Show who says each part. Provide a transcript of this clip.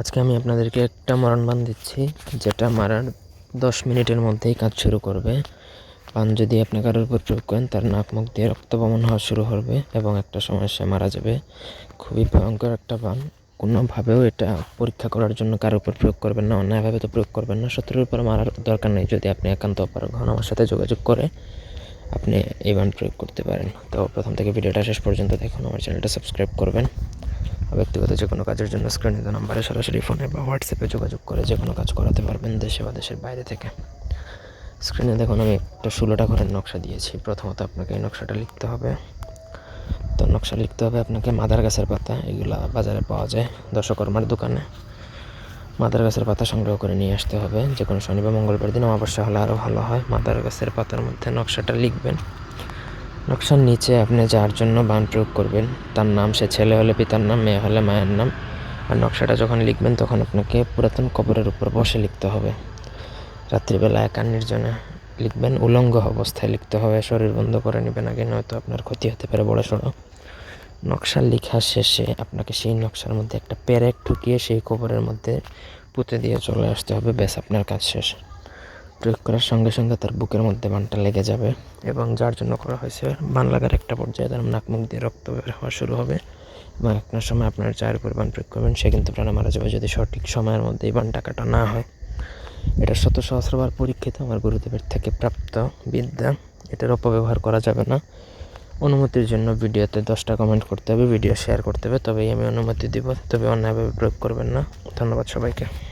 Speaker 1: আজকে আমি আপনাদেরকে একটা মরণ বান দিচ্ছি, যেটা মারার দশ মিনিটের মধ্যেই কাজ শুরু করবে। বান যদি আপনি কারোর উপর প্রয়োগ করেন, তার নাক মুখ দিয়ে রক্ত বমন হওয়া শুরু হবে এবং একটা সময় সে মারা যাবে। খুবই ভয়ঙ্কর একটা বান। কোনোভাবেও এটা পরীক্ষা করার জন্য কারোর উপর প্রয়োগ করবেন না, অন্যায়ভাবে তো প্রয়োগ করবেন না। শত্রুর উপর মারার দরকার নেই, যদি আপনি একান্ত অপারগ হন আমার সাথে যোগাযোগ করে আপনি এই বান প্রয়োগ করতে পারেন। তো প্রথম থেকে ভিডিওটা শেষ পর্যন্ত দেখুন, আমার চ্যানেলটা সাবস্ক্রাইব করবেন। ব্যক্তিগত যে কোনো কাজের জন্য স্ক্রিনে দেওয়া নাম্বারে সরাসরি ফোনে বা হোয়াটসঅ্যাপে যোগাযোগ করে যে কোনো কাজ করাতে পারবেন দেশে বা দেশের বাইরে থেকে। স্ক্রিনে দেখুন, আমি একটা ষোলোটা ঘরের নকশা দিয়েছি। প্রথমত আপনাকে এই নকশাটা লিখতে হবে। তো নকশা লিখতে হবে আপনাকে মাদার গাছের পাতা, এগুলা বাজারে পাওয়া যায় দশকর্মার দোকানে। মাদার গাছের পাতা সংগ্রহ করে নিয়ে আসতে হবে। যে কোনো শনিবার মঙ্গলবার দিন অমাবস্যা হলে আরও ভালো হয়। মাদার গাছের পাতার মধ্যে নকশাটা লিখবেন। নকশার নিচে আপনি যার জন্য বান প্রয়োগ করবেন, তার নাম, সে ছেলে হলে পিতার নাম, মেয়ে হলে মায়ের নাম, আর নকশাটা যখন লিখবেন তখন আপনাকে পুরাতন কবরের উপর বসে লিখতে হবে। রাত্রিবেলা একা নির্জনে লিখবেন, উলঙ্গ অবস্থায় লিখতে হবে, শরীর বন্ধ করে নেবেন আগে, নয়তো আপনার ক্ষতি হতে পারে, বড় সড়ো। নকশা লেখা শেষে আপনাকে সেই নকশার মধ্যে একটা প্যারেক ঠুকিয়ে সেই কবরের মধ্যে পুঁতে দিয়ে চলে আসতে হবে, ব্যাস আপনার কাজ শেষ। প্রয়োগ করার সঙ্গে সঙ্গে তার বুকের মধ্যে বানটা লেগে যাবে এবং যার জন্য করা হয়েছে বান লাগার একটা পর্যায়ে তার নাক মুখ দিয়ে রক্ত বের হওয়া শুরু হবে এবং আপনার সময় আপনার যার উপর বান প্রয়োগ করবেন, সে কিন্তু প্রাণে মারা যাবে যদি সঠিক সময়ের মধ্যে এই বানটা কাটা না হয়। এটা শত সহস্রবার পরীক্ষিত, আমার গুরুদেবের থেকে প্রাপ্ত বিদ্যা। এটার অপব্যবহার করা যাবে না। অনুমতির জন্য ভিডিওতে দশটা কমেন্ট করতে হবে, ভিডিও শেয়ার করতে হবে, তবেই আমি অনুমতি দিব, তবে অন্যায়ভাবে প্রয়োগ করবেন না। ধন্যবাদ সবাইকে।